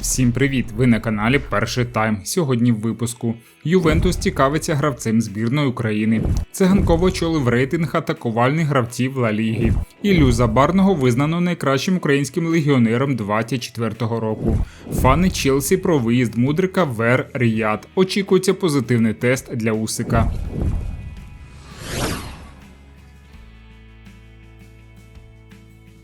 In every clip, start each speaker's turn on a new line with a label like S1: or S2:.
S1: Всім привіт! Ви на каналі Перший Тайм. Сьогодні в випуску Ювентус цікавиться гравцем збірної України. Циганково очолив рейтинг атакувальних гравців Ла Ліги. Іллю Забарного визнано найкращим українським легіонером 24-го року. Фани Челсі про виїзд мудрика в Ер Ріяд. Очікується позитивний тест для Усика.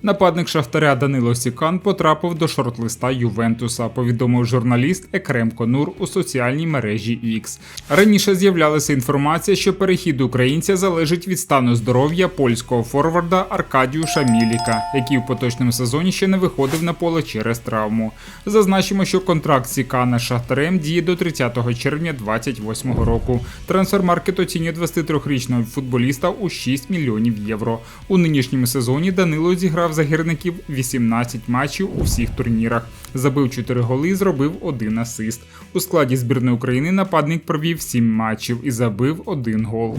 S1: Нападник Шахтаря Данило Сікан потрапив до шорт-листа Ювентуса, повідомив журналіст Екрем Конур у соціальній мережі X. Раніше з'являлася інформація, що перехід українця залежить від стану здоров'я польського форварда Аркадіуша Міліка, який в поточному сезоні ще не виходив на поле через травму. Зазначимо, що контракт Сікана з Шахтарем діє до 30 червня 2028 року. Трансфермаркет оцінює 23-річного футболіста у 6 мільйонів євро. У нинішньому сезоні Данило зіграв за гірників 18 матчів у всіх турнірах, забив 4 голи і зробив один асист. У складі збірної України нападник провів 7 матчів і забив один гол.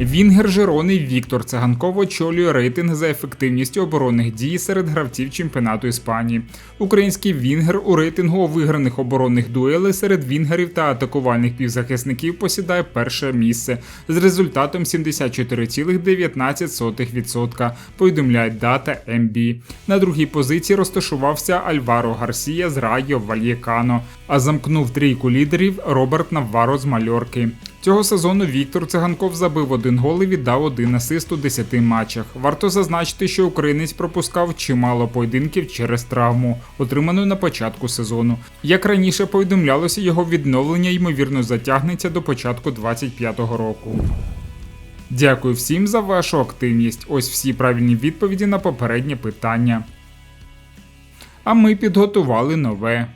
S1: Вінгер Жирони Віктор Циганков очолює рейтинг за ефективністю оборонних дій серед гравців чемпіонату Іспанії. Український Вінгер у рейтингу виграних оборонних дуелей серед вінгерів та атакувальних півзахисників посідає перше місце з результатом 74,19%, повідомляє дата МБ. На другій позиції розташувався Альваро Гарсія з Райо Вальєкано, а замкнув трійку лідерів Роберт Навваро з Мальорки. Цього сезону Віктор Циганков забив один гол і віддав один асист у 10 матчах. Варто зазначити, що українець пропускав чимало поєдинків через травму, отриману на початку сезону. Як раніше повідомлялося, його відновлення ймовірно затягнеться до початку 25-го року. Дякую всім за вашу активність. Ось всі правильні відповіді на попереднє питання. А ми підготували нове.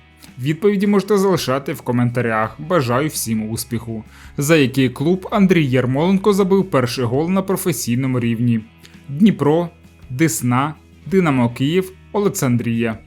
S1: Відповіді можете залишати в коментарях. Бажаю всім успіху. За який клуб Андрій Ярмоленко забив перший гол на професійному рівні: Дніпро, Десна, Динамо Київ, Олександрія.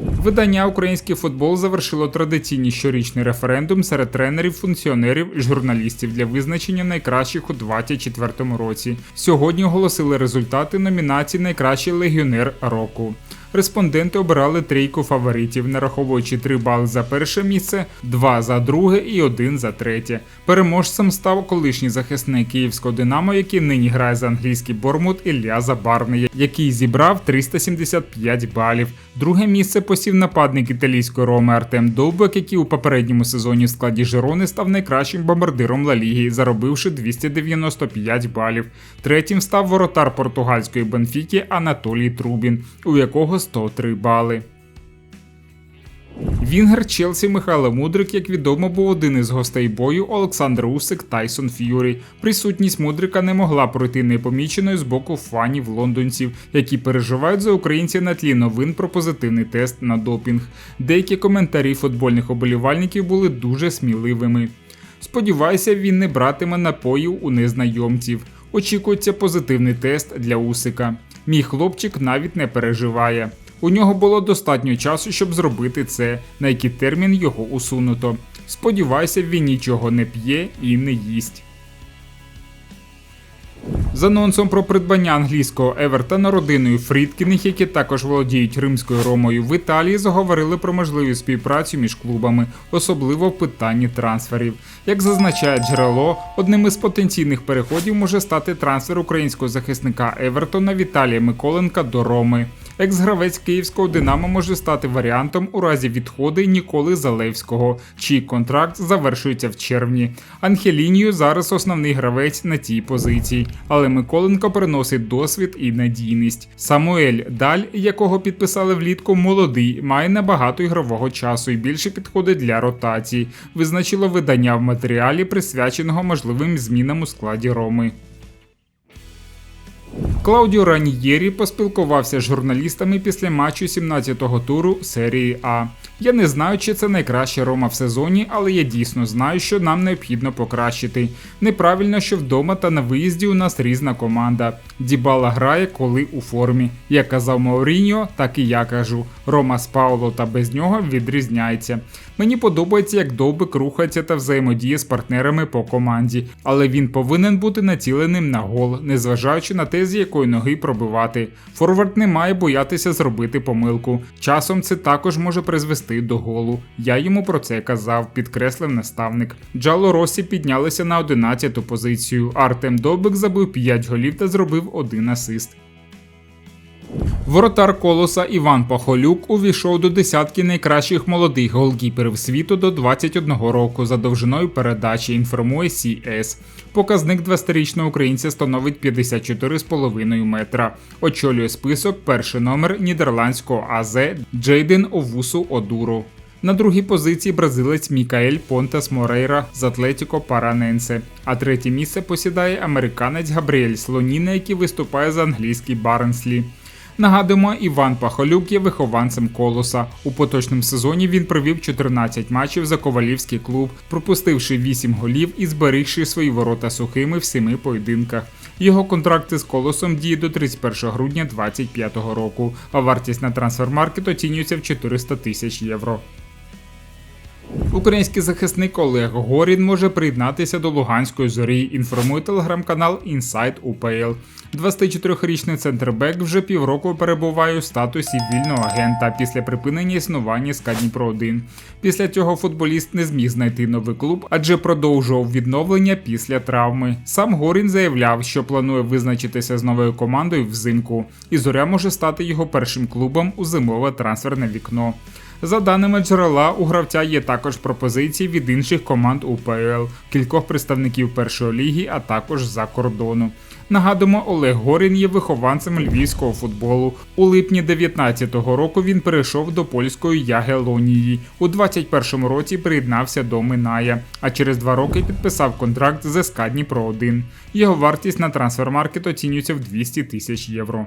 S1: Видання Український футбол завершило традиційний щорічний референдум серед тренерів, функціонерів і журналістів для визначення найкращих у 2024 році. Сьогодні оголосили результати номінації Найкращий легіонер року. Респонденти обирали трійку фаворитів, нараховуючи 3 бали за перше місце, 2 за друге і 1 за третє. Переможцем став колишній захисник київського Динамо, який нині грає за англійський Бормут Ілля Забарний, який зібрав 375 балів. Друге місце посів нападник італійської Роми Артем Довбек, який у попередньому сезоні в складі Жирони став найкращим бомбардиром Ла Ліги, заробивши 295 балів. Третім став воротар португальської Бенфіки Анатолій Трубін, у якого 103 бали. Вінгер Челсі Михайло Мудрик, як відомо, був один із гостей бою Олександр Усик Тайсон Ф'юрі. Присутність Мудрика не могла пройти непоміченою з боку фанів лондонців, які переживають за українців на тлі новин про позитивний тест на допінг. Деякі коментарі футбольних оболівальників були дуже сміливими. Сподіваюся, він не братиме напоїв у незнайомців. Очікується позитивний тест для Усика. Мій хлопчик навіть не переживає. У нього було достатньо часу, щоб зробити це, на який термін його усунуто. Сподіваюся, він нічого не п'є і не їсть. З анонсом про придбання англійського Евертона родиною Фрідкіних, які також володіють римською ромою в Італії, заговорили про можливу співпрацю між клубами, особливо в питанні трансферів. Як зазначає джерело, одним із потенційних переходів може стати трансфер українського захисника Евертона Віталія Миколенка до Роми. Екс-гравець київського Динамо може стати варіантом у разі відходи Ніколи Залевського, чий контракт завершується в червні. Анхелінію зараз основний гравець на тій позиції, але Миколенко приносить досвід і надійність. Самуель Даль, якого підписали влітку, молодий, має набагато ігрового часу і більше підходить для ротації. Визначило видання в матеріалі, присвяченого можливим змінам у складі Роми. Клаудіо Раньєрі поспілкувався з журналістами після матчу 17-го туру серії А. Я не знаю, чи це найкраща Рома в сезоні, але я дійсно знаю, що нам необхідно покращити. Неправильно, що вдома та на виїзді у нас різна команда. Дібала грає, коли у формі. Як казав Мауріньо, так і я кажу. Рома з Пауло та без нього відрізняється. Мені подобається, як довбик рухається та взаємодіє з партнерами по команді, але він повинен бути націленим на гол, незважаючи на те, з якої ноги пробивати. Форвард не має боятися зробити помилку. Часом це також може призвести до голу. Я йому про це казав, підкреслив наставник. Джало Росі піднялися на 11-ту позицію. Артем Добик забив 5 голів та зробив один асист. Воротар колоса Іван Пахолюк увійшов до десятки найкращих молодих голкіперів світу до 21 року за довжиною передачі, інформує CS. Показник 20-річного українця становить 54,5 метра. Очолює список перший номер нідерландського АЗ Джейден Овусу Одуру. На другій позиції бразилець Мікаель Понтас Морейра з Атлетіко Параненсе, а третє місце посідає американець Габріель Слоніна, який виступає за англійський Барнслі. Нагадуємо, Іван Пахолюк є вихованцем колоса. У поточному сезоні він провів 14 матчів за ковалівський клуб, пропустивши 8 голів і зберігши свої ворота сухими в 7 поєдинках. Його контракти з колосом діє до 31 грудня 2025 року, а вартість на трансфермаркет оцінюється в 400 тисяч євро. Український захисник Олег Горін може приєднатися до Луганської зорі. Інформує телеграм-канал Inside UPL. 24-річний центрбек вже півроку перебуває у статусі вільного агента після припинення існування СК Дніпро 1 Після цього футболіст не зміг знайти новий клуб, адже продовжував відновлення після травми. Сам Горін заявляв, що планує визначитися з новою командою взимку, і зоря може стати його першим клубом у зимове трансферне вікно. За даними джерела, у гравця є також пропозиції від інших команд УПЛ, кількох представників першої ліги, а також за кордону. Нагадуємо, Олег Горін є вихованцем львівського футболу. У липні 19-го року він перейшов до польської Ягелонії. У 21-му році приєднався до Миная, а через два роки підписав контракт з СК Дніпро 1 Його вартість на трансфермаркет оцінюється в 200 тисяч євро.